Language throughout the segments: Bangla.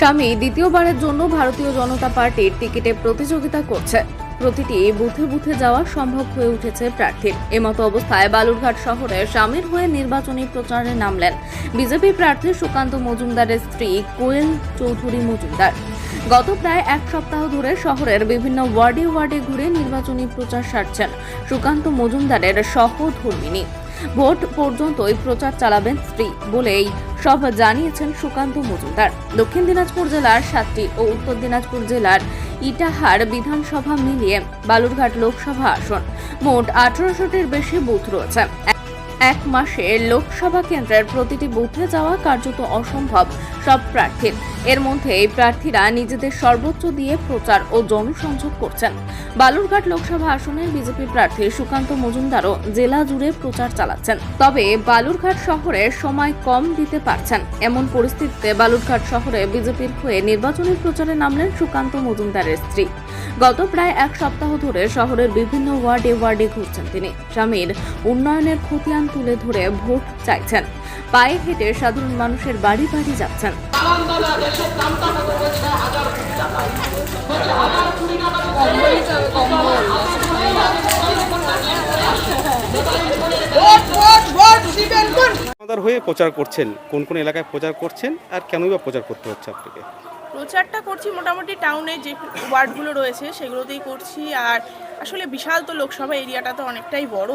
স্বামী দ্বিতীয়বারের জন্য ভারতীয় জনতা পার্টির টিকিটে প্রতিযোগিতা করছে। প্রতিটি বুথে বুথে যাওয়া সম্ভব হয়ে উঠেছে প্রার্থীর এমতো অবস্থায় বালুরঘাট শহরে স্বামীর হয়ে নির্বাচনী প্রচারে নামলেন বিজেপি প্রার্থী সুকান্ত মজুমদারের স্ত্রী কোয়েল চৌধুরী মজুমদার। গত প্রায় এক সপ্তাহ ধরে শহরের বিভিন্ন ওয়ার্ডে ওয়ার্ডে ঘুরে নির্বাচনী প্রচার সারছেন সুকান্ত মজুমদারের সহধর্মিনী। ভোট পর্যন্তই প্রচার চালাবেন স্ত্রী বলেই সব জানিয়েছেন সুকান্ত মজুমদার। দক্ষিণ দিনাজপুর জেলার সাতটি ও উত্তর দিনাজপুর জেলার ইটাহার বিধানসভা মিলিয়ে বালুরঘাট লোকসভা আসন। মোট আঠারোশোটির বেশি বুথ রয়েছে। এক মাসে লোকসভা কেন্দ্রের প্রতিটি বুথে যাওয়া কার্যত অসম্ভব। সব প্রার্থীর এর মধ্যে এই প্রার্থীরা নিজেদের সর্বোচ্চ দিয়ে প্রচার ও জনসংযোগ করছেন। বালুরঘাট লোকসভা আসনের বিজেপি প্রার্থী সুকান্ত মজুমদারও জেলা জুড়ে প্রচার চালাচ্ছেন। তবে বালুরঘাট শহরে সময় কম দিতে পারছেন। এমন পরিস্থিতিতে বালুরঘাট শহরে বিজেপির হয়ে নির্বাচনী প্রচারে নামলেন সুকান্ত মজুমদারের স্ত্রী। গত প্রায় এক সপ্তাহ ধরে শহরের বিভিন্ন ওয়ার্ডে ওয়ার্ডে ঘুরছেন তিনি। স্বামীর উন্নয়নের খতিয়ান তুলে ধরে ভোট চাইছেন। পায়ে হেঁটে সাধারণ মানুষের বাড়ি বাড়ি যাচ্ছেন। আমাদের হয়ে প্রচার করছেন কোন কোন এলাকায় প্রচার করছেন আর কেনই বা প্রচার করতে হচ্ছে আপনাকে? প্রচারটা করছি মোটামুটি টাউনে যে ওয়ার্ডগুলো রয়েছে সেগুলোতেই করছি আর আসলে বিশাল তো লোকসভা এরিয়াটা তো অনেকটাই বড়।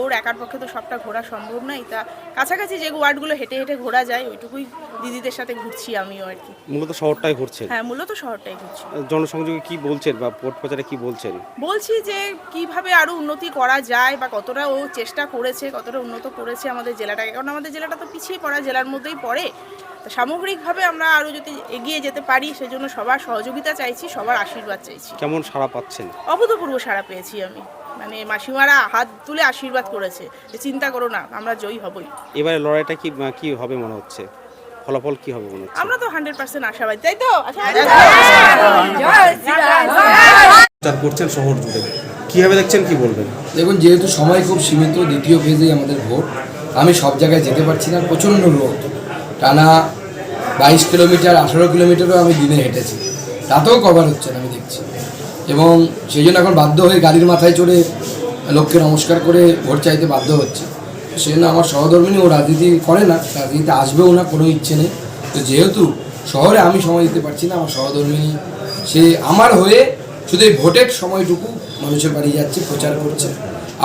ওর একার পক্ষে তো সবটা ঘোরা সম্ভব নয়। তা কাছাকাছি যে ওয়ার্ডগুলো হেঁটে হেঁটে ঘোরা যায় ওইটুকুই দিদিদের সাথে ঘুরছি আমিও আর কি। মূলত শহরটাই ঘুরছেন? হ্যাঁ মূলত শহরটাই ঘুরছি। জনসংযোগে কি বলছেন বা ভোট প্রচারে কি বলছেন? বলছি যে কীভাবে আরও উন্নতি করা যায় বা কতটা ও চেষ্টা করেছে কতটা উন্নত করেছে আমাদের জেলাটাকে। কারণ আমাদের জেলাটা তো পিছিয়ে পড়া জেলার মধ্যেই পড়ে। সামগ্রিকভাবে আমরা আরও যদি এগিয়ে যেতে পারি সেজন্য সবার সহযোগিতা চাইছি সবার আশীর্বাদ চাইছি। কেমন সাড়া পাচ্ছেন? অভূতপূর্ব সাড়া পেয়েছি আমি। মানে মাসিমারা হাত তুলে আশীর্বাদ করেছে যে চিন্তা করো না আমরা জয়ী হবই। এবারে লড়াইটা কি কি হবে মনে হচ্ছে? ফলাফল কি হবে মনে হচ্ছে? আমরা তো হান্ড্রেড পার্সেন্ট আশাবাদী তাই তো? আশাবাদী? জয় প্রচার করছেন শহর জুড়ে। কীভাবে দেখছেন কি বলবেন? দেখুন যেহেতু সময় খুব সীমিত দ্বিতীয় ফেজেই আমাদের ভোট। আমি সব জায়গায় যেতে পারছি না প্রচণ্ড রোদ। টানা বাইশ কিলোমিটার আঠারো কিলোমিটারও আমি দিনে হেঁটেছি। তাতেও কভার হচ্ছে না আমি দেখছি। এবং সেই জন্য এখন বাধ্য হয়ে গাড়ির মাথায় চড়ে লোককে নমস্কার করে ভোট চাইতে বাধ্য হচ্ছে। সেই জন্য আমার সহধর্মিনী ও রাজনীতি করে না, রাজনীতিতে আসবেও না, কোনো ইচ্ছে নেই। তো যেহেতু শহরে আমি সময় দিতে পারছি না, আমার সহধর্মিনী, সে আমার হয়ে শুধু এই ভোটের সময়টুকু মানুষের বাড়ি যাচ্ছে, প্রচার করছে।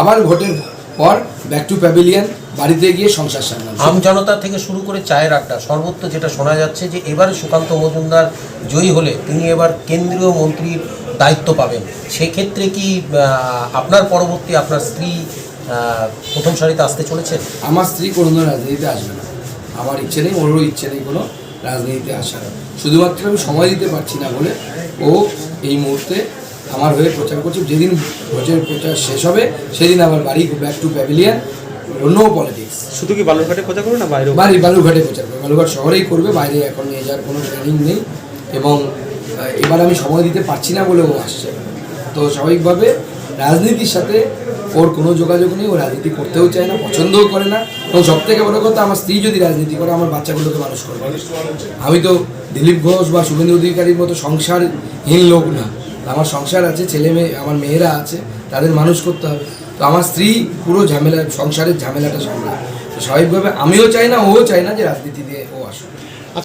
আবার ভোটের পর ব্যাক টু প্যাভিলিয়ন বাড়িতে গিয়ে সংসার সামলাচ্ছে। আম জনতা থেকে শুরু করে চায়ের আড্ডা, সর্বত্র যেটা শোনা যাচ্ছে যে এবারে সুকান্ত মজুমদার জয়ী হলে তিনি এবার কেন্দ্রীয় মন্ত্রীর দায়িত্ব পাবেন। সেক্ষেত্রে কি আপনার পরবর্তী আপনার স্ত্রী প্রথম সারিতে আসতে চলেছেন আমার স্ত্রী কোনো রাজনীতিতে আসবে না। আমার ইচ্ছে নেই ওরও ইচ্ছে নেই কোনো রাজনীতিতে আসার। শুধুমাত্র আমি সময় দিতে পারছি না বলে ও এই মুহূর্তে আমার হয়ে প্রচার করছে। যেদিন ভোটের প্রচার শেষ হবে সেদিন আমার বাড়ি back to pavilion no politics শুধু কি বালুরঘাটে প্রচার করবে না বাইরে বাড়ি বালুরঘাটে প্রচার করবে। বালুরঘাট শহরেই করবে বাইরে এখন নিয়ে যাওয়ার কোনো ট্রেনিং নেই। এবং এবার আমি সময় দিতে পারছি না বলে ও আসছে। তো স্বাভাবিকভাবে রাজনীতির সাথে ওর কোনো যোগাযোগ নেই, ও রাজনীতি করতেও চায় না, পছন্দও করে না। এবং সব থেকে বড় কথা, আমার স্ত্রী যদি রাজনীতি করে, আমার বাচ্চাগুলোকে মানুষ করবে। আমি তো দিলীপ ঘোষ বা শুভেন্দু অধিকারীর মতো সংসারহীন লোক না। আমার সংসার আছে, ছেলে মেয়ে, আমার মেয়েরা আছে, তাদের মানুষ করতে হবে। তো আমার স্ত্রী পুরো ঝামেলা, সংসারের ঝামেলাটা সামলায়। তো স্বাভাবিকভাবে আমিও চাই না ওও চাই না যে রাজনীতি দিয়ে ও আসুক।